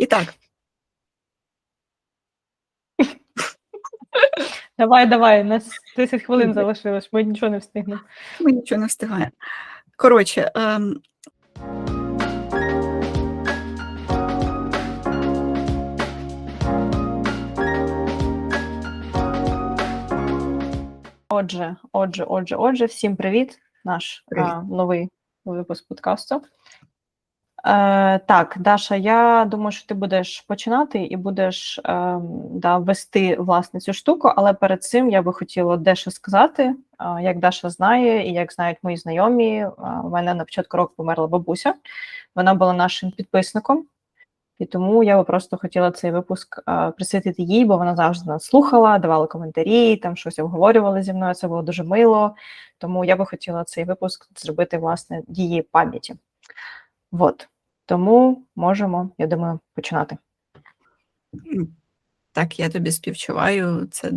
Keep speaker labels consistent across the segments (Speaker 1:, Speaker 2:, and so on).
Speaker 1: І так,
Speaker 2: Давай, давай, нас 10 хвилин залишилось, ми нічого не встигнемо.
Speaker 1: ми нічого не встигаємо. Коротше, ем,
Speaker 2: Отже, отже, отже, отже, всім привіт, наш
Speaker 1: Привіт.
Speaker 2: А, новий випуск подкасту. Е, так, Даша, я думаю, що ти будеш починати і будеш ем, да, вести власне цю штуку, але перед цим я би хотіла дещо сказати. Е, як Даша знає, і як знають мої знайомі, е, у мене на початку року померла бабуся. Вона була нашим підписником. І тому я би просто хотіла цей випуск е, присвятити їй, бо вона завжди нас слухала, давала коментарі, там щось обговорювала зі мною. Це було дуже мило. Тому я би хотіла цей випуск зробити власне її пам'яті. От. Тому можемо, я думаю, починати.
Speaker 1: так, я тобі співчуваю. Це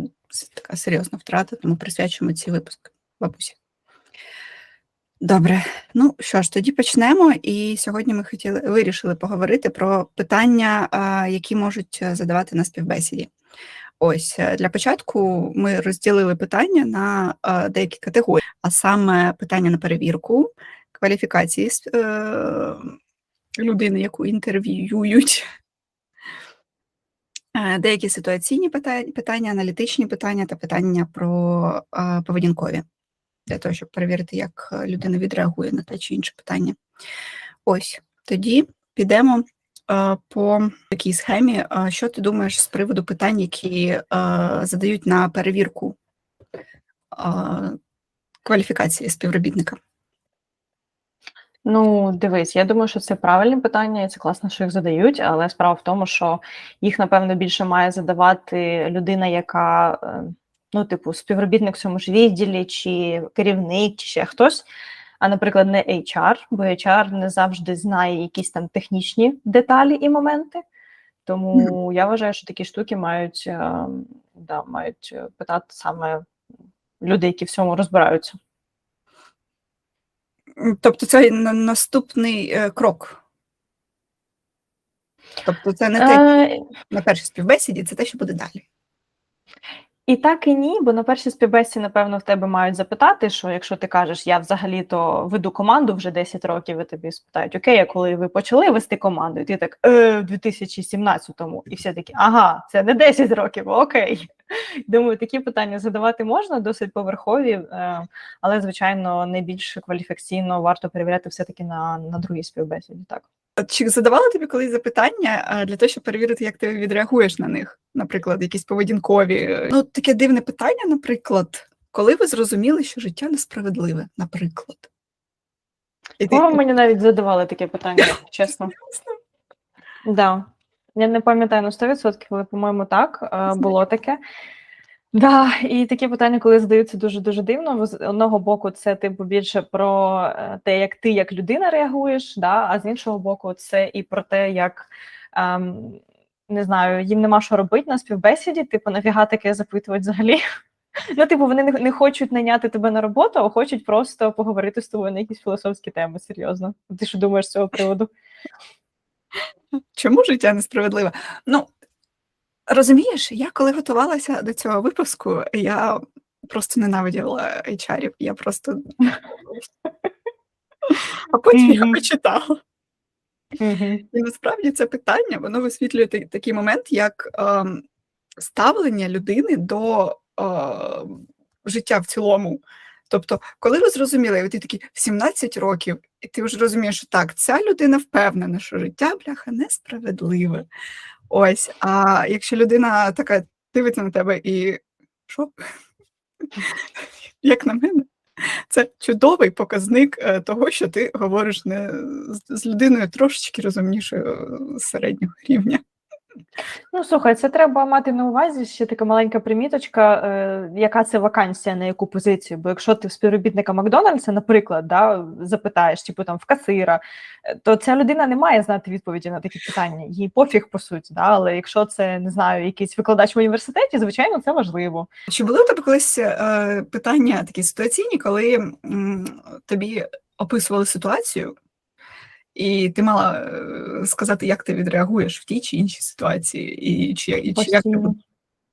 Speaker 1: така серйозна втрата, тому присвячуємо цей випуск бабусі. Добре, ну що ж, тоді почнемо. І сьогодні ми хотіли вирішили поговорити про питання, які можуть е, задавати на співбесіді. Ось е, для початку ми розділили питання на е, деякі категорії, а саме питання на перевірку кваліфікації людини, яку інтерв'юють. Е, Деякі ситуаційні питання, аналітичні питання та питання про е, поведінкові, для того, щоб перевірити, як людина відреагує на те чи інше питання. Ось тоді підемо е, по такій схемі. Що ти думаєш з приводу питань, які задають на перевірку кваліфікації співробітника?
Speaker 2: Ну, дивись, я думаю, що це правильні питання, і це класно, що їх задають, але справа в тому, що їх, напевно, більше має задавати людина, яка, е, ну, типу, співробітник в цьому ж відділі, чи керівник, чи ще хтось, а, наприклад, не HR, бо HR не завжди знає якісь там технічні деталі і моменти. Тому я вважаю, що такі штуки мають, е, да, мають питати саме люди, які в цьому розбираються.
Speaker 1: Тобто це наступний е, крок. Тобто це не те,
Speaker 2: що
Speaker 1: на першій співбесіді, це те, що буде далі.
Speaker 2: І так і ні, бо на першій співбесіді, напевно, в тебе мають запитати, що якщо ти кажеш, я взагалі-то веду команду вже 10 років, і тобі спитають, окей, а коли ви почали вести команду? І ти так, е, в 2017-му. І всі такі, ага, це не 10 років, окей. Думаю, такі питання задавати можна, досить поверхові, е, але, звичайно, найбільш кваліфікаційно варто перевіряти все-таки на, на другій співбесіді. Так.
Speaker 1: Чи задавали тобі колись запитання для того, щоб перевірити, як ти відреагуєш на них? Наприклад, якісь поведінкові. е, Ну, таке дивне питання, наприклад, коли ви зрозуміли, що життя несправедливе, наприклад. І ти,
Speaker 2: О, мені навіть задавали таке питання, чесно. Да. Я не пам'ятаю на 100%, але, по-моєму, так е, було таке. Да, і такі питання, коли задаються дуже дуже дивно. З одного боку, це типу більше про е, те, як ти як людина реагуєш, да, а з іншого боку, це і про те, як ем, не знаю, їм нема що робити на співбесіді, типу, нафіга таке запитувати взагалі. Ну, типу, вони не, не хочуть найняти тебе на роботу, а хочуть просто поговорити з тобою на якісь філософські теми, серйозно. Ти що думаєш з цього приводу?
Speaker 1: Чому життя несправедливе? Ну, розумієш, я коли готувалася до цього випуску, я просто ненавиділа HR-ів. Я просто. А потім я прочитала. І насправді це питання воно висвітлює такий момент, як ем, ставлення людини до ем, життя в цілому. Тобто, коли ви зрозуміли, ти такий в 17 років, і ти вже розумієш, що так, ця людина впевнена, що життя бляха несправедливе. Ось, а якщо людина така дивиться на тебе і що? Як на мене, це чудовий показник е, того, що ти говориш не з, людиною трошечки розумнішою е, середнього рівня.
Speaker 2: Ну, слухай, це треба мати на увазі ще така маленька приміточка, е, яка це вакансія, на яку позицію. Бо якщо ти співробітника Макдональдса, наприклад, да, запитаєш, типу там в касира, е, то ця людина не має знати відповіді на такі питання. Їй пофіг по суті. Да? Але якщо це не знаю, якийсь викладач в університеті, звичайно, це важливо.
Speaker 1: Чи були у тебе колись е, питання такі ситуаційні, коли м, тобі описували ситуацію, і ти мала е, сказати, як ти відреагуєш в тій чи іншій ситуації, і чи, і, чи як ти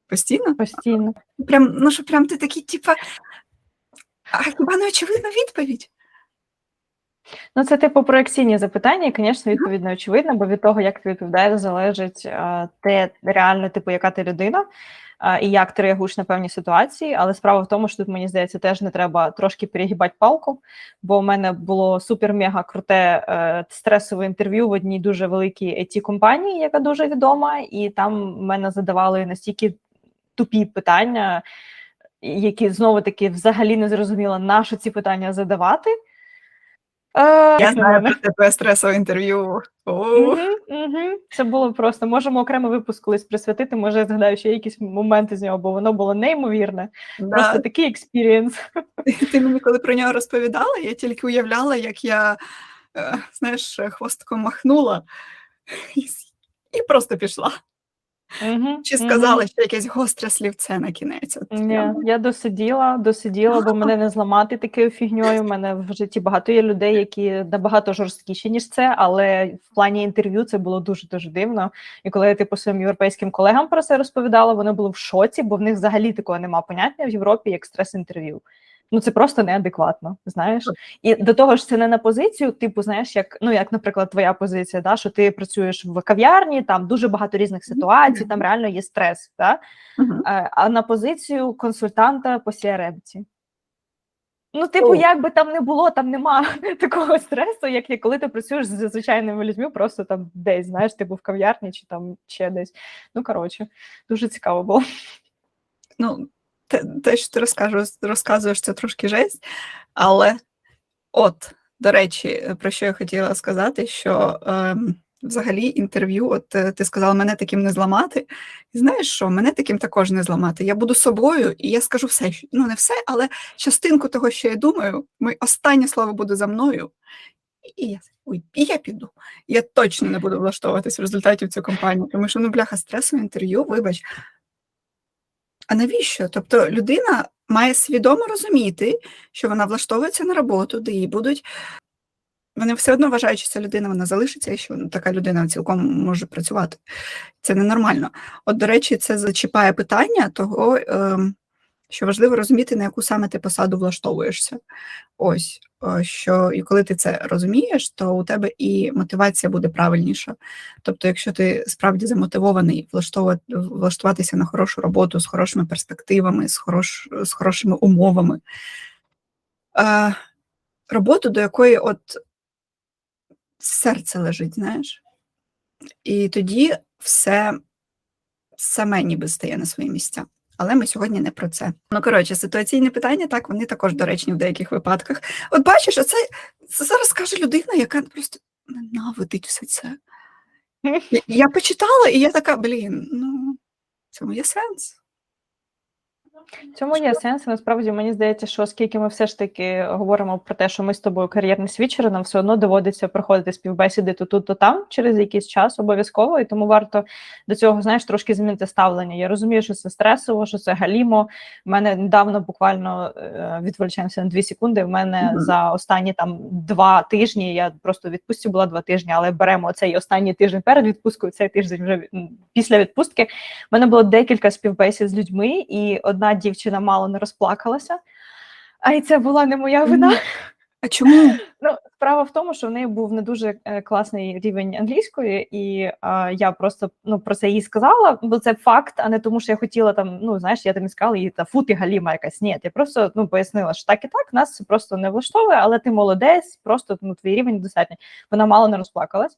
Speaker 2: Постійно.
Speaker 1: постійно? Прям, ну що прям ти такий, типа, а хіба не очевидна відповідь?
Speaker 2: Ну, це типу проекційні запитання, і, звісно, відповідь не очевидна, бо від того, як ти відповідаєш, залежить те реально, типу, яка ти людина. І як ти реагуєш на певні ситуації, але справа в тому, що тут мені здається, теж не треба трошки перегибати палку, бо у мене було супер-мега круте е, стресове інтерв'ю в одній дуже великій it компанії, яка дуже відома, і там мене задавали настільки тупі питання, які знову таки взагалі не зрозуміла, на що ці питання задавати.
Speaker 1: Я знаю про тебе стресове інтерв'ю.
Speaker 2: Це було просто. Можемо окремий випуск колись присвятити. Може, я згадаю ще якісь моменти з нього, бо воно було неймовірне. Просто такий експірієнс.
Speaker 1: Ти мені коли про нього розповідала, я тільки уявляла, як я, е, знаєш, хвостиком махнула і просто пішла.
Speaker 2: Мгм,
Speaker 1: Чи сказала ще якесь гостре слівце на кінець? От
Speaker 2: Ні,
Speaker 1: прям.
Speaker 2: я досиділа, досиділа, бо мене не зламати такою фігньою. У мене в житті багато є людей, які набагато жорсткіші, ніж це, але в плані інтерв'ю це було дуже дуже дивно. І коли я типу своїм європейським колегам про це розповідала, вони були в шоці, бо в них взагалі такого нема поняття в Європі як стрес-інтерв'ю. Ну це просто неадекватно, знаєш. І до того ж, це не на позицію, типу, знаєш, як ну як, наприклад, твоя позиція, да, що ти працюєш в кав'ярні, там дуже багато різних ситуацій, там реально є стрес. Да? Е, а на позицію консультанта по CRM-ці. Ну, типу, як би там не було, там нема такого стресу, як є, коли ти працюєш з звичайними людьми, просто там десь, знаєш, типу в кав'ярні чи там ще десь. Ну, коротше, дуже цікаво було.
Speaker 1: Ну, те, те, що ти розкажеш, розказуєш, це трошки жесть. Але от, до речі, про що я хотіла сказати, що ем, взагалі інтерв'ю, от е, ти сказала, мене таким не зламати. І знаєш що, мене таким також не зламати. Я буду собою, і я скажу все, ну не все, але частинку того, що я думаю, моє останнє слово буде за мною. І я, ой, і я піду. Я точно не буду влаштовуватись в результаті в цю компанію, тому що ну бляха, стресове інтерв'ю, вибач. А навіщо? Тобто людина має свідомо розуміти, що вона влаштовується на роботу, де їй будуть. Вони все одно вважають, що ця людина вона залишиться, і що така людина цілком може працювати. Це ненормально. От, до речі, це зачіпає питання того, ем, що важливо розуміти, на яку саме ти посаду влаштовуєшся. Ось, е, що і коли ти це розумієш, то у тебе і мотивація буде правильніша. Тобто, якщо ти справді замотивований влаштуватися на хорошу роботу з хорошими перспективами, з, хорош, з хорошими умовами, е, роботу, до якої от серце лежить, знаєш, і тоді все саме ніби стає на свої місця. Але ми сьогодні не про це. Ну, коротше, ситуаційні питання, так, вони також доречні в деяких випадках. От бачиш, оце це зараз каже людина, яка просто ненавидить все це. Я, я почитала, і я така, блін, ну, в цьому є сенс.
Speaker 2: Цьому є сенс. Насправді мені здається, що оскільки ми все ж таки говоримо про те, що ми з тобою кар'єрні свічери, нам все одно доводиться проходити співбесіди то тут, то там через якийсь час обов'язково, і тому варто до цього знаєш трошки змінити ставлення. Я розумію, що це стресово, що це галімо. У мене недавно буквально е, відволічаємося на дві секунди. В мене
Speaker 1: Мгм.
Speaker 2: за останні там два тижні. Я просто в відпустці була два тижні, але беремо цей останній тиждень перед відпусткою, цей тиждень вже після відпустки. У мене було декілька співбесід з людьми, і одна дівчина мало не розплакалася. А і це була не моя вина.
Speaker 1: А чому?
Speaker 2: Ну, справа в тому, що в неї був не дуже е, класний рівень англійської, і е, я просто ну про це їй сказала, бо це факт, а не тому, що я хотіла там. Ну знаєш, я тобі сказала, їй та фу, ти галіма якась. Ні, я просто ну пояснила, що так і так нас це просто не влаштовує, але ти молодець, просто ну твій рівень достатній. Вона мало не розплакалась.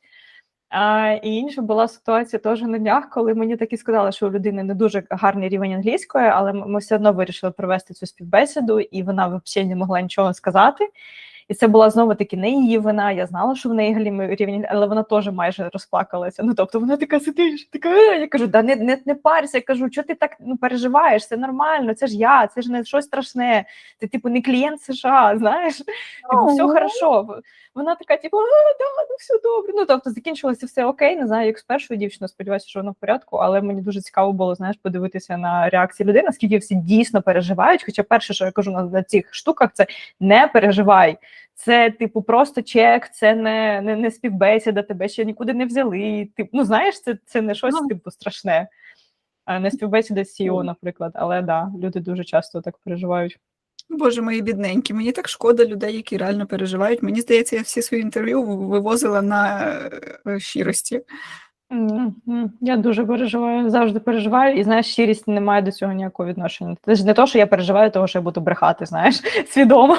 Speaker 2: І інша була ситуація теж на днях, коли мені такі сказали, що у людини не дуже гарний рівень англійської, але ми все одно вирішили провести цю співбесіду, і вона взагалі не могла нічого сказати. І це була знову таки не її вина. Я знала, що в неї галімий рівень, але вона теж майже розплакалася. Ну тобто вона така сидиш, така «Е». я кажу, да не, не, не парся. Я кажу, що ти так ну, переживаєш? Це нормально, це ж я, це ж не щось страшне. Ти типу не клієнт США, знаєш? Типу, все хорошо. Вона така, типу, а, да, ну все добре. Ну тобто закінчилося все окей. Не знаю, як з першою дівчиною, сподіваюся, що воно в порядку, але мені дуже цікаво було знаєш, подивитися на реакції людей, наскільки всі дійсно переживають. Хоча перше, що я кажу на цих штуках, це не переживай. Це, типу, просто чек, це не, не, не співбесіда, тебе ще нікуди не взяли. Тип, ну, знаєш, це, це не щось
Speaker 1: Ну.
Speaker 2: типу страшне. А не співбесіда з CEO,
Speaker 1: Ну.
Speaker 2: наприклад. Але да, люди дуже часто так переживають.
Speaker 1: Боже, мої бідненькі, мені так шкода людей, які реально переживають. Мені здається, я всі свої інтерв'ю вивозила на е, щирості.
Speaker 2: Я дуже переживаю, завжди переживаю, і знаєш, щирість не має до цього ніякого відношення. Це ж не то, що я переживаю, того, що я буду брехати, знаєш, свідомо.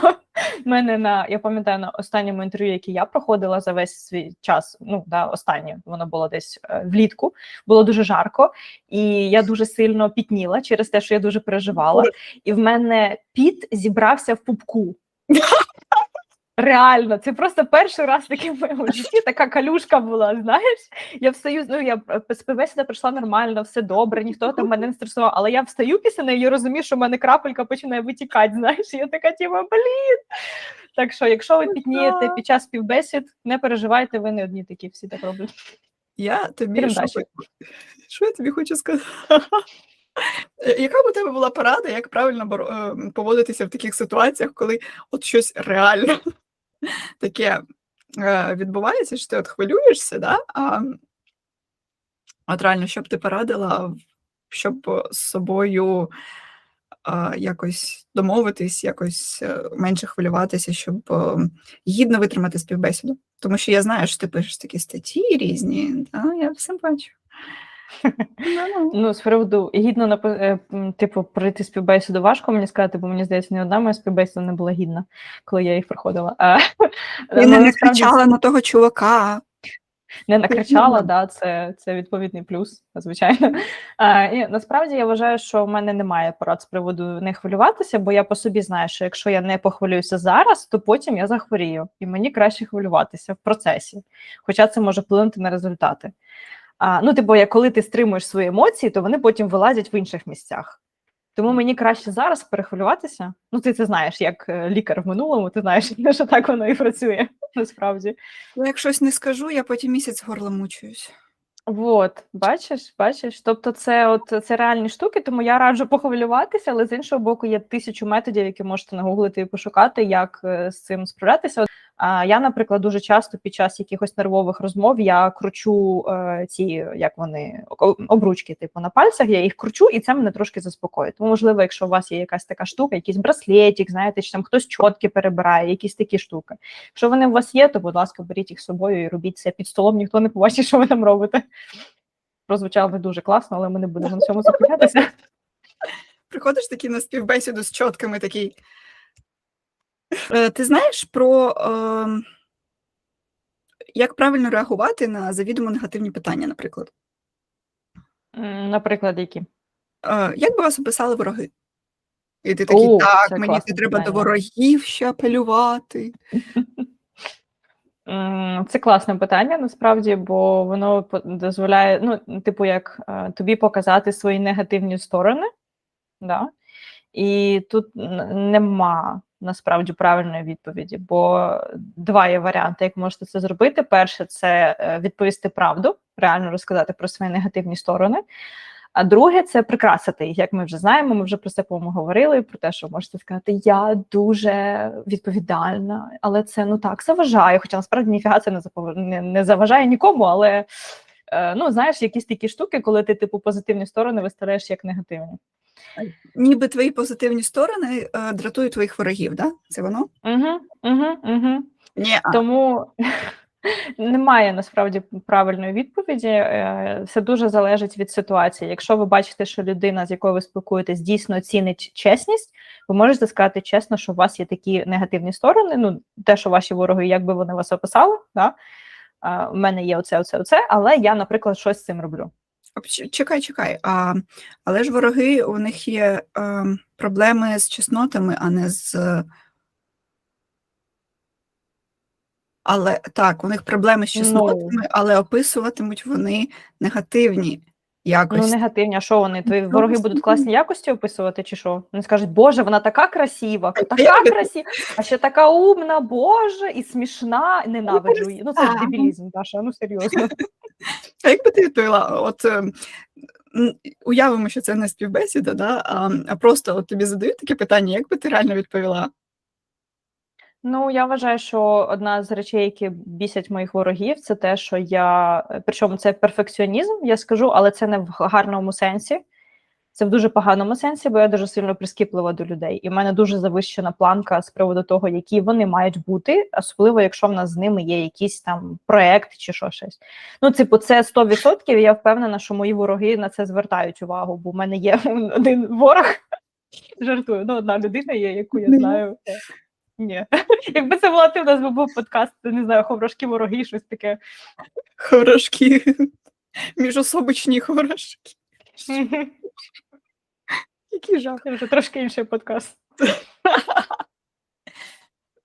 Speaker 2: Мене на я пам'ятаю на останньому інтерв'ю, яке я проходила за весь свій час. Ну да, останнє воно було десь е, влітку. Було дуже жарко, і я дуже сильно пітніла через те, що я дуже переживала. І в мене піт зібрався в пупку. Реально, це просто перший раз таке в моєму житті така калюшка була. Знаєш, я встаю, ну я е, співбесіда пройшла нормально, все добре, ніхто там мене не стресував, але я встаю після неї і розумію, що в мене крапелька починає витікати. Знаєш, і я така, тіма, блін. Так що, якщо ви пітнієте під час співбесід, не переживайте, ви не одні такі, всі так роблять.
Speaker 1: Я тобі що, що я тобі хочу сказати? Е, Яка б у тебе була порада, як правильно боро- е, поводитися в таких ситуаціях, коли от щось реально таке е, відбувається, що ти от хвилюєшся, да? а от реально, що б ти порадила, щоб з собою якось домовитись, якось е, менше хвилюватися, щоб е, гідно витримати співбесіду? Тому що я знаю, що ти пишеш такі статті різні, да? я все бачу.
Speaker 2: Ну, з приводу гідно напи- е, типу, пройти співбесіду важко мені сказати, бо мені здається, ні одна моя співбесіда не була гідна, коли я їх проходила. А, ну,
Speaker 1: не накричала на того чувака.
Speaker 2: Не накричала,
Speaker 1: Ну,
Speaker 2: да, це, це відповідний плюс, звичайно. А, і, насправді я вважаю, що в мене немає порад з приводу не хвилюватися, бо я по собі знаю, що якщо я не похвилююся зараз, то потім я захворію, і мені краще хвилюватися в процесі, хоча це може вплинути на результати. А, ну, типу, як коли ти стримуєш свої емоції, то вони потім вилазять в інших місцях. Тому мені краще зараз перехвилюватися. Ну, ти це знаєш, як е, лікар в минулому, ти знаєш, що так воно і працює насправді.
Speaker 1: Я як щось не скажу, я потім місяць горлом мучуюсь.
Speaker 2: Вот, бачиш, бачиш. Тобто, це от це реальні штуки, тому я раджу похвилюватися, але з іншого боку, є тисячу методів, які можете нагуглити і пошукати, як е, з цим справлятися. Я, наприклад, дуже часто під час якихось нервових розмов я кручу е, ці, як вони, обручки, типу, на пальцях, я їх кручу, і це мене трошки заспокоює. Тому, можливо, якщо у вас є якась така штука, якийсь браслетик, знаєте, чи там хтось чотки перебирає, якісь такі штуки. Якщо вони у вас є, то, будь ласка, беріть їх з собою і робіть це під столом, ніхто не побачить, що ви там робите. Прозвучало не дуже класно, але ми не будемо на цьому зупинятися.
Speaker 1: Приходиш такий на співбесіду з чотками такий. Е, Ти знаєш про е, як правильно реагувати на завідомо негативні питання, наприклад?
Speaker 2: М, Наприклад, які?
Speaker 1: Е, Як би вас описали вороги? І ти такий,
Speaker 2: О,
Speaker 1: так,
Speaker 2: це
Speaker 1: мені
Speaker 2: класне
Speaker 1: не треба до
Speaker 2: питання.
Speaker 1: ворогів ще апелювати.
Speaker 2: М, Це класне питання насправді, бо воно по- дозволяє, ну, типу, як е, тобі показати свої негативні сторони. Да? І тут н- нема насправді правильної відповіді, бо два є варіанти, як можете це зробити. Перше, це е, відповісти правду, реально розказати про свої негативні сторони. А друге це прикрасити їх. Як ми вже знаємо, ми вже про це по-моєму говорили. Про те, що можете сказати, я дуже відповідальна, але це ну так заважає. Хоча насправді ніфіга це не запов- не, не заважає нікому, але е, ну знаєш, якісь такі штуки, коли ти типу позитивні сторони виставляєш як негативні.
Speaker 1: Ніби твої позитивні сторони е, дратують твоїх ворогів, да? Це воно?
Speaker 2: Угу, угу, угу.
Speaker 1: Ні,
Speaker 2: Тому немає насправді правильної відповіді. Е, Все дуже залежить від ситуації. Якщо ви бачите, що людина, з якою ви спілкуєтесь, дійсно цінить чесність, ви можете сказати чесно, що у вас є такі негативні сторони. Ну, те, що ваші вороги, як би вони вас описали, да? У мене є оце, оце, оце, але я, наприклад, щось з цим роблю.
Speaker 1: Чекай, чекай. А, але ж вороги, у них є а, проблеми з чеснотами, а не з. Але так, у них проблеми з
Speaker 2: Ну.
Speaker 1: чеснотами, але описуватимуть вони негативні
Speaker 2: Ну, негативні, а що вони? Твої
Speaker 1: Ну,
Speaker 2: вороги будуть класні якості описувати, чи що? Вони скажуть, Боже, вона така красива, така красива, а ще така умна, Боже, і смішна, ненавиджу її. Ну, це ж дебілізм, Даша, ну серйозно.
Speaker 1: А як би ти відповіла? От е, уявимо, що це не співбесіда, да? а, а просто от тобі задають таке питання, як би ти реально відповіла?
Speaker 2: Ну, я вважаю, що одна з речей, які бісять моїх ворогів, це те, що я. Причому це перфекціонізм, я скажу, але це не в гарному сенсі. Це в дуже поганому сенсі, бо я дуже сильно прискіплива до людей. І в мене дуже завищена планка з приводу того, які вони мають бути, особливо якщо в нас з ними є якийсь там проект чи що щось. Ну, типу, це 100%. Я впевнена, що мої вороги на це звертають увагу, бо в мене є один ворог. Жартую, ну одна людина є, яку я
Speaker 1: я.
Speaker 2: знаю. Ні. Якби це була ти, у нас би був подкаст, не знаю, ховрошки вороги, щось таке.
Speaker 1: Хворошки. Міжособичні хворошки. Який жах.
Speaker 2: Це вже трошки інший подкаст.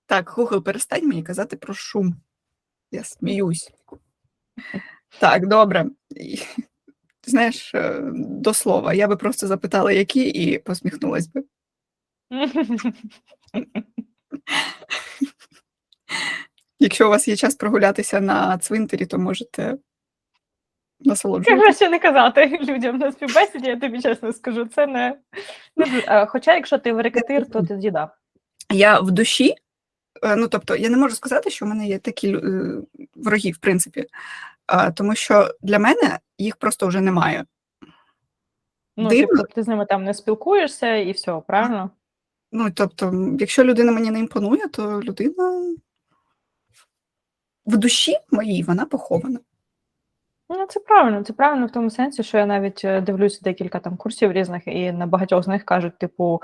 Speaker 1: Так, Google, перестань мені казати про шум. Я сміюсь. Так, добре. Знаєш, е, до слова, я би просто запитала, які, і посміхнулась би. Якщо у вас є час прогулятися на цвинтарі, то можете насолоджуватися.
Speaker 2: Краще не казати людям на співбесіді, я тобі чесно скажу. Це не, не Хоча, якщо ти верикатир, то тоді да.
Speaker 1: Я в душі, е, ну тобто, я не можу сказати, що в мене є такі е, вороги, в принципі, тому що для мене їх просто вже немає.
Speaker 2: Ну,
Speaker 1: Дивно.
Speaker 2: типу, ти з ними там не спілкуєшся і все, правильно?
Speaker 1: Ну, тобто, якщо людина мені не імпонує, то людина в душі моїй вона похована.
Speaker 2: Ну, це правильно, це правильно в тому сенсі, що я навіть е, дивлюся декілька там курсів різних, і на багатьох з них кажуть, типу,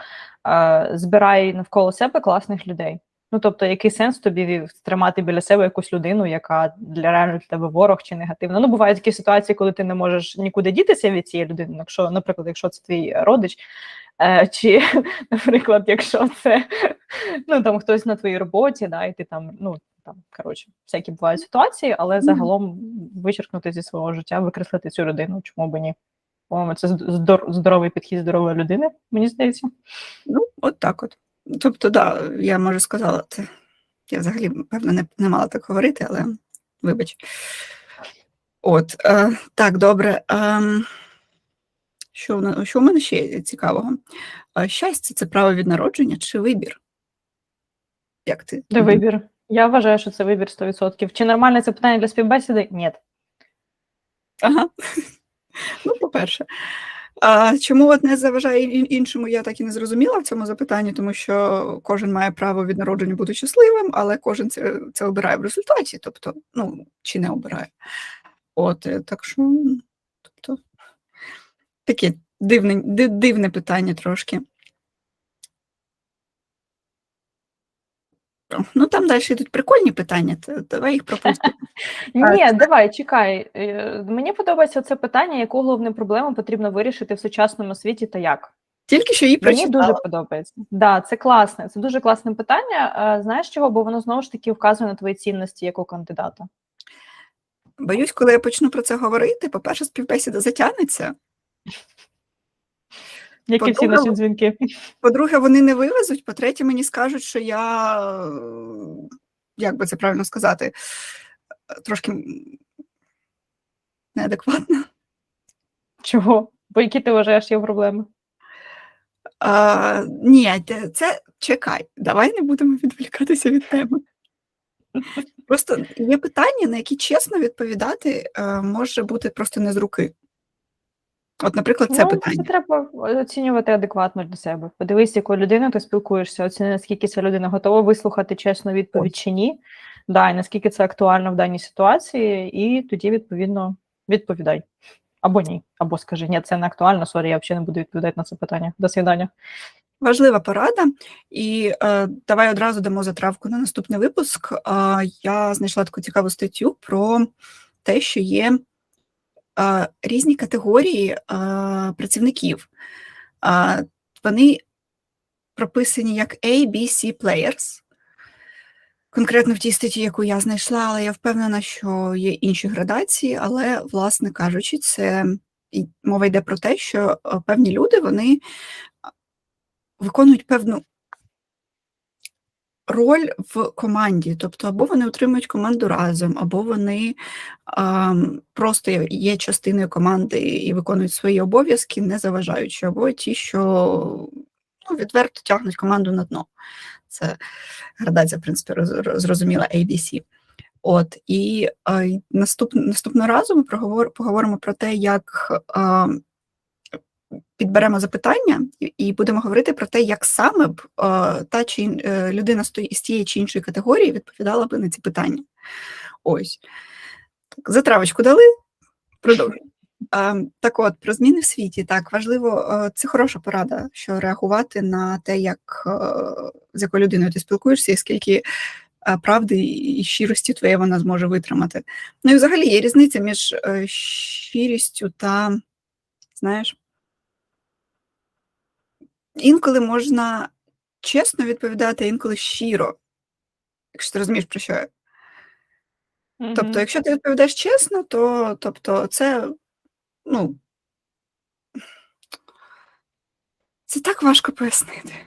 Speaker 2: е, збирай навколо себе класних людей. Ну, тобто, який сенс тобі тримати біля себе якусь людину, яка для реально для тебе ворог чи негативна? Ну, бувають такі ситуації, коли ти не можеш нікуди дітися від цієї людини, якщо, наприклад, якщо це твій родич, е, чи, наприклад, якщо це ну, там хтось на твоїй роботі, да, і ти там, ну, там, коротше, всякі бувають ситуації, але загалом вичеркнути зі свого життя, викреслити цю людину, чому би ні? По-моєму, це здор- здоровий підхід здорової людини, мені здається.
Speaker 1: Ну, от так от. Тобто, да, я може сказала це. Я взагалі, певно, не, не мала так говорити, але вибач. От, е, так, добре. ем, що, в що у мене ще є цікавого? Е, щастя це право від народження чи вибір? Як ти?
Speaker 2: Де вибір? Я вважаю, що це вибір 100%. Чи нормальне це питання для співбесіди? Ні.
Speaker 1: Ага. Ну, по-перше. А чому одне заважає іншому, я так і не зрозуміла в цьому запитанні, тому що кожен має право від народження бути щасливим, але кожен це, це обирає в результаті, тобто, ну, чи не обирає. От, е, так що, тобто, таке дивне, дивне питання трошки. Ну, там далі йдуть прикольні питання, то давай їх пропустимо.
Speaker 2: Ні, давай, чекай. Е, Мені подобається це питання, яку головну проблему потрібно вирішити в сучасному світі та як.
Speaker 1: Тільки що її
Speaker 2: Мені дуже подобається. Да, це класне. Це дуже класне питання. Знаєш чого? Бо воно знову ж таки вказує на твої цінності як у кандидата.
Speaker 1: Боюсь, коли я почну про це говорити, по-перше, співбесіда затягнеться.
Speaker 2: Які всі
Speaker 1: По-друге,
Speaker 2: наші дзвінки.
Speaker 1: По-друге, вони не вивезуть. По-третє, мені скажуть, що я, як би це правильно сказати, трошки неадекватна.
Speaker 2: Чого? Бо які ти вважаєш є проблеми?
Speaker 1: А, ні, це чекай, давай не будемо відволікатися від теми. Просто є питання, на які чесно відповідати е, може бути просто не з руки. От, наприклад, це
Speaker 2: ну,
Speaker 1: питання.
Speaker 2: Це треба оцінювати адекватно для себе. Подивись, якою людиною ти спілкуєшся, оціни, наскільки ця людина готова вислухати чесну відповідь чи ні. Да, і наскільки це актуально в даній ситуації, і тоді, відповідно, відповідай. Або ні, або скажи, ні, це не актуально, сорі, я взагалі не буду відповідати на це питання. До свидання.
Speaker 1: Важлива порада, і е, давай одразу дамо затравку на наступний випуск. Е, я знайшла таку цікаву статтю про те, що є різні категорії працівників. Вони прописані як A, B, C players. Конкретно в тій статті, яку я знайшла, але я впевнена, що є інші градації, але, власне кажучи, це мова йде про те, що е, певні люди вони виконують певну роль в команді. Тобто, або вони утримують команду разом, або вони а, просто є- частиною команди і виконують свої обов'язки, не заважаючи, або ті, що ну, відверто тягнуть команду на дно. це градація, в принципі, роз- роз- зрозуміла ABC. От і й наступ, наступного разу ми проговор, поговоримо про те, як е, підберемо запитання, і, будемо говорити про те, як саме б е, та чи е, людина з тієї чи іншої категорії відповідала би на ці питання. Ось. Так, затравочку дали, продовжуємо. Е, так от, про зміни в світі. Так, важливо, це хороша порада, що реагувати на те, як з якою людиною ти спілкуєшся, і скільки правди і щирості твоєї вона зможе витримати. Ну і взагалі є різниця між щирістю та, знаєш, інколи можна чесно відповідати, а інколи щиро. Якщо ти розумієш, про що я. Тобто, якщо ти відповідаєш чесно, то тобто, це, ну, це так важко пояснити.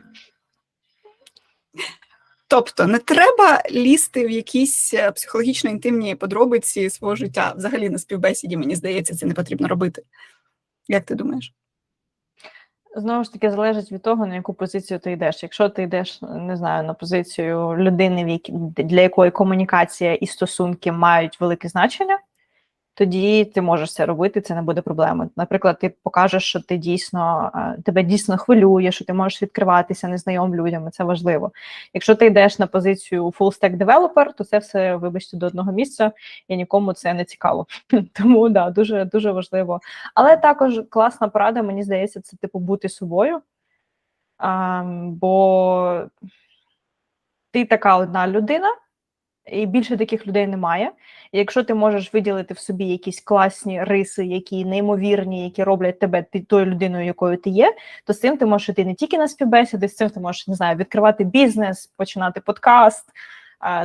Speaker 1: Тобто, не треба лізти в якісь е, психологічно інтимні подробиці свого життя. Взагалі на співбесіді, мені здається, це не потрібно робити. Як ти думаєш?
Speaker 2: Знову ж таки, залежить від того, на яку позицію ти йдеш. Якщо ти йдеш, не знаю, на позицію людини, для якої комунікація і стосунки мають велике значення, тоді ти можеш це робити, це не буде проблеми. Наприклад, ти покажеш, що ти дійсно е, тебе дійсно хвилює, що ти можеш відкриватися незнайомим людям, і це важливо. Якщо ти йдеш на позицію full stack developer, то це все, вибачте, до одного місця, і нікому це не цікаво. Тому да, дуже дуже важливо. Але також класна порада, мені здається, це типу бути собою. А, бо ти така одна людина, і більше таких людей немає. І якщо ти можеш виділити в собі якісь класні риси, які неймовірні, які роблять тебе тою людиною, якою ти є, то з цим ти можеш йти не тільки на співбесіди, з цим ти можеш не знаю, відкривати бізнес, починати подкаст,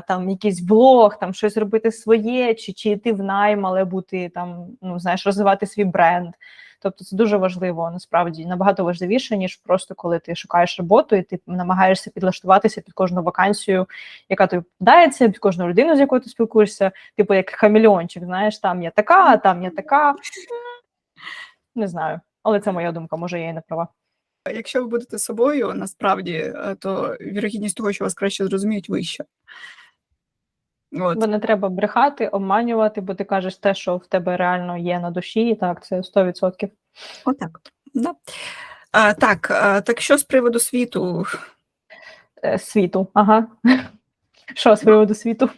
Speaker 2: там якийсь блог, там щось робити своє, чи, чи йти в найм, але бути там, ну знаєш, розвивати свій бренд. Тобто це дуже важливо, насправді набагато важливіше, ніж просто коли ти шукаєш роботу і ти намагаєшся підлаштуватися під кожну вакансію, яка тобі подається, під кожну людину, з якою ти спілкуєшся, типу як хамелеончик, знаєш, там я така, там я така. Не знаю, але це моя думка, може я і не права.
Speaker 1: Якщо ви будете собою, насправді, е, то вірогідність того, що вас краще зрозуміють, вища. От.
Speaker 2: Бо не треба брехати, обманювати, бо ти кажеш те, що в тебе реально є на душі, і так, це 100%.
Speaker 1: Отак. от. Да. А, так, а, так що з приводу світу?
Speaker 2: Е, Світу, ага. Що з приводу світу?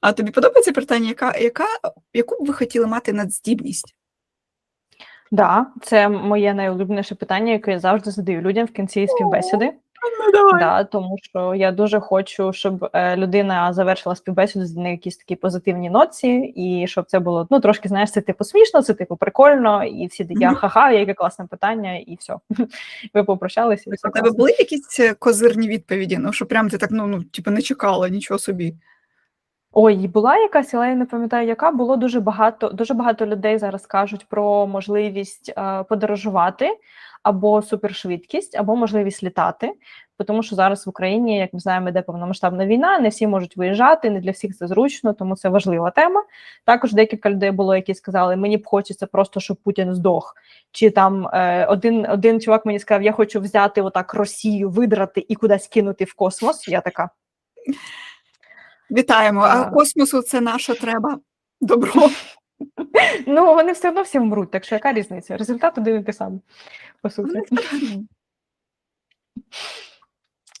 Speaker 1: А тобі подобається питання, яка, яка, яку б ви хотіли мати надздібність?
Speaker 2: Да, це моє найулюбленіше питання, яке я завжди задаю людям в кінці співбесіди.
Speaker 1: Ну, давай.
Speaker 2: Да, тому що я дуже хочу, щоб е, людина завершила співбесіду з на якісь такі позитивні ноці, і щоб це було ну трошки, знаєш, це типу смішно, це типу прикольно, і всі
Speaker 1: Мгм.
Speaker 2: ха-ха, яке класне питання, і все. Ви попрощалися,
Speaker 1: У тебе були якісь е, козирні відповіді? Ну, що прям ти так, ну, ну типу, не чекала нічого собі.
Speaker 2: Ой, була якась, але я не пам'ятаю, яка було дуже багато. Дуже багато людей зараз кажуть про можливість е, подорожувати або супершвидкість, або можливість літати. Тому що зараз в Україні, як ми знаємо, йде повномасштабна війна, не всі можуть виїжджати, не для всіх це зручно, тому це важлива тема. Також декілька людей було, які сказали, мені б хочеться просто, щоб Путін здох. Чи там е, один, один чувак мені сказав, я хочу взяти отак Росію, видрати і кудись кинути в космос. Я така.
Speaker 1: Вітаємо. А
Speaker 2: А.
Speaker 1: космосу це наше треба. Добро.
Speaker 2: Ну, вони все одно всі вмруть, так що яка різниця? Результат один і той самий, по суті.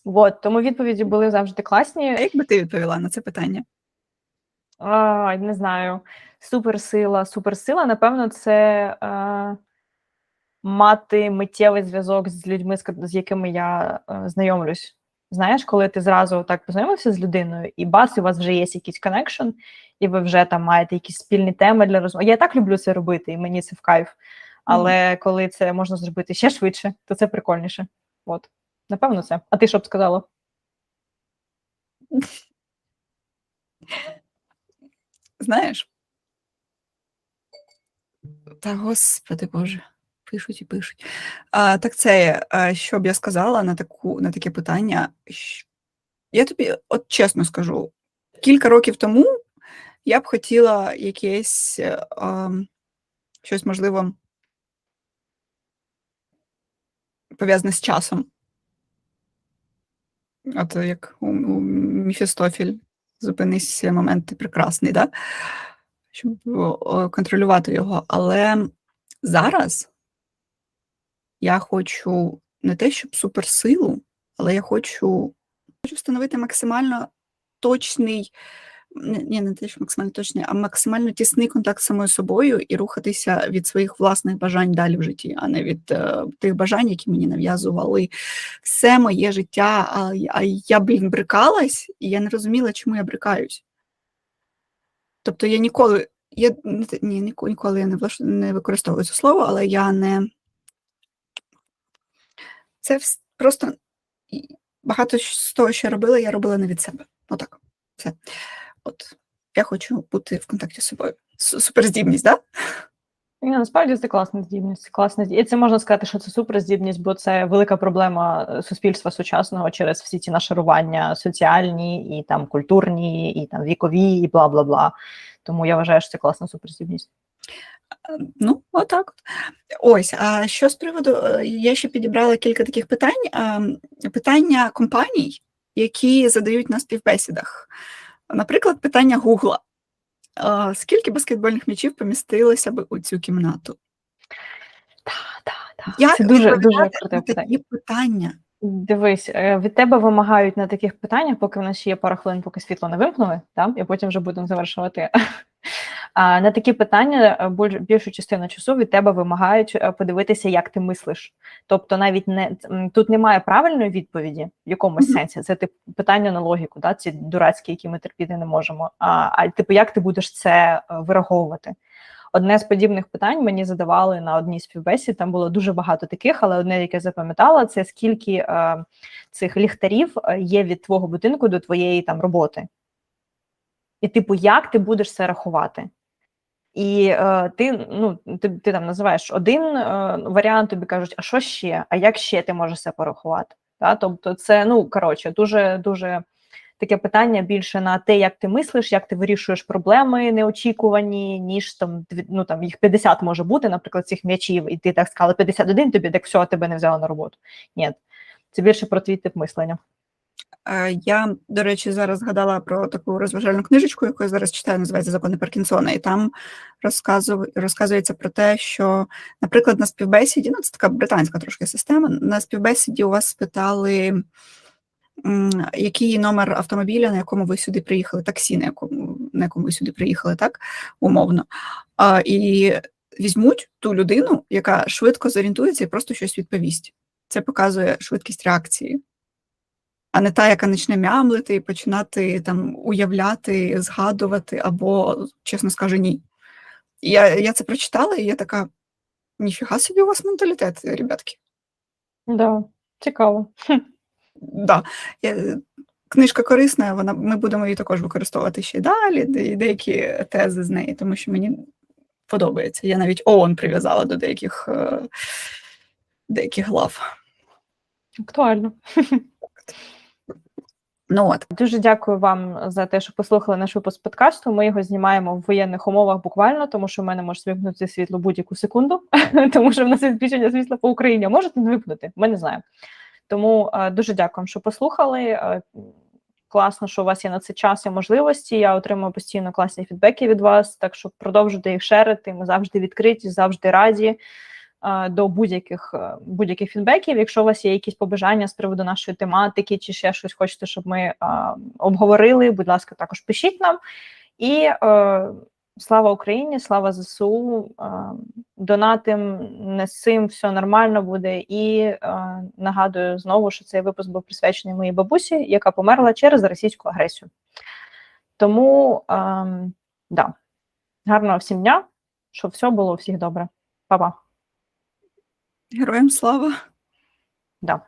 Speaker 2: Вот, тому відповіді були завжди класні.
Speaker 1: А як би ти відповіла на це питання?
Speaker 2: А, не знаю. Суперсила. Суперсила, напевно, це е, мати миттєвий зв'язок з людьми, з, якими я е, знайомлюсь. Знаєш, коли ти зразу так познайомився з людиною, і бац, у вас вже є якийсь коннекшн, і ви вже там маєте якісь спільні теми для розмови. Я так люблю це робити, і мені це в кайф. Але коли це можна зробити ще швидше, то це прикольніше. От, напевно, це. А ти що б сказала?
Speaker 1: Знаєш? Та господи Боже, пишуть і пишуть. А, так це, що б я сказала на, таку, на таке питання? Я тобі от чесно скажу, кілька років тому я б хотіла якесь а, щось, можливо, пов'язане з часом. От як у, у Міфістофіль, зупинись момент, ти прекрасний, да? щоб контролювати його. Але зараз я хочу не те, щоб суперсилу, але я хочу, хочу встановити максимально точний, ні, не те, що максимально точний, а максимально тісний контакт з самою собою і рухатися від своїх власних бажань далі в житті, а не від е, тих бажань, які мені нав'язували все моє життя. А, а я, блін, брикалась, і я не розуміла, чому я брикаюсь. Тобто я ніколи, я ні, ніко- ніколи я не, не використовую це слово, але я не. Це просто багато з того, що я робила, я робила не від себе. Отак. Все. От я хочу бути в контакті з собою. Суперздібність, так?
Speaker 2: Ні, насправді це класна здібність. Класна здібність. І це можна сказати, що це суперздібність, бо це велика проблема е, суспільства сучасного через всі ці нашарування соціальні, і там культурні, і там вікові, і бла бла бла. Тому я вважаю, що це класна суперздібність.
Speaker 1: Ну, отак. Ось, а що з приводу, е, я ще підібрала кілька таких питань. Питання компаній, які задають на співбесідах. Наприклад, питання Гугла. Скільки баскетбольних м'ячів помістилося б у цю кімнату?
Speaker 2: Так, так, так.
Speaker 1: Як
Speaker 2: Це дуже дуже круте питання.
Speaker 1: питання?
Speaker 2: Дивись, е, від тебе вимагають на таких питаннях, поки в нас ще є пара хвилин, поки світло не вимкнули, та? і потім вже будемо завершувати. А на такі питання е, більшу частину часу від тебе вимагають е, подивитися, як ти мислиш. Тобто, навіть не тут немає правильної відповіді в якомусь сенсі. Це типу питання на логіку, да? ці дурацькі, які ми терпіти не можемо. А, а типу, як ти будеш це е, вираховувати? Одне з подібних питань мені задавали на одній співбесід. Там було дуже багато таких, але одне, яке запам'ятала, це скільки е, цих ліхтарів є від твого будинку до твоєї там роботи. І, типу, як ти будеш це рахувати? І е, ти, ну, ти, ти там називаєш один е, варіант, тобі кажуть, а що ще? А як ще ти можеш це порахувати? Та? Тобто, це ну коротше, дуже дуже таке питання більше на те, як ти мислиш, як ти вирішуєш проблеми неочікувані, ніж там ну там їх 50 може бути, наприклад, цих м'ячів, і ти так сказала 51 тобі, так все, тебе не взяли на роботу. Ні, це більше про твій тип мислення.
Speaker 1: Е, Я, до речі, зараз згадала про таку розважальну книжечку, яку я зараз читаю, називається Закони Паркінсона, і там розказує, розказується про те, що, наприклад, на співбесіді, ну це така британська трошки система, на співбесіді у вас спитали, який номер автомобіля, на якому ви сюди приїхали, таксі, на якому, на якому ви сюди приїхали, так, умовно. І візьмуть ту людину, яка швидко зорієнтується і просто щось відповість. Це показує швидкість реакції а не та, яка почне мямлити і починати там уявляти, згадувати, або, чесно скажу, ні. Я, я це прочитала, і я така: ніфіга собі у вас менталітет, ребятки.
Speaker 2: Да, цікаво.
Speaker 1: Да. Я, книжка корисна, вона, ми будемо її також використовувати ще й далі, де, і деякі тези з неї, тому що мені подобається. Я навіть ООН прив'язала до деяких, е, деяких глав.
Speaker 2: Актуально.
Speaker 1: Ну от.
Speaker 2: Дуже дякую вам за те, що послухали наш випуск подкасту. Ми його знімаємо в воєнних умовах буквально, тому що в мене може вимкнути світло будь-яку секунду, тому що в нас відключення світла по Україні. Можете не вимкнути? Ми не знаємо. Тому е, дуже дякую, що послухали. Е, класно, що у вас є на це час і можливості. Я отримую постійно класні фідбеки від вас, так що продовжуйте їх шерити. Ми завжди відкриті, завжди раді до будь-яких е, будь-яких фідбеків. Якщо у вас є якісь побажання з приводу нашої тематики, чи ще щось хочете, щоб ми обговорили, будь ласка, також пишіть нам. І е, слава Україні, слава ЗСУ, е, донатим, несим, все нормально буде. І нагадую знову, що цей випуск був присвячений моїй бабусі, яка померла через російську агресію. Тому е, да, гарного всім дня, щоб все було у всіх добре. Па-па.
Speaker 1: Героям слава!
Speaker 2: Да.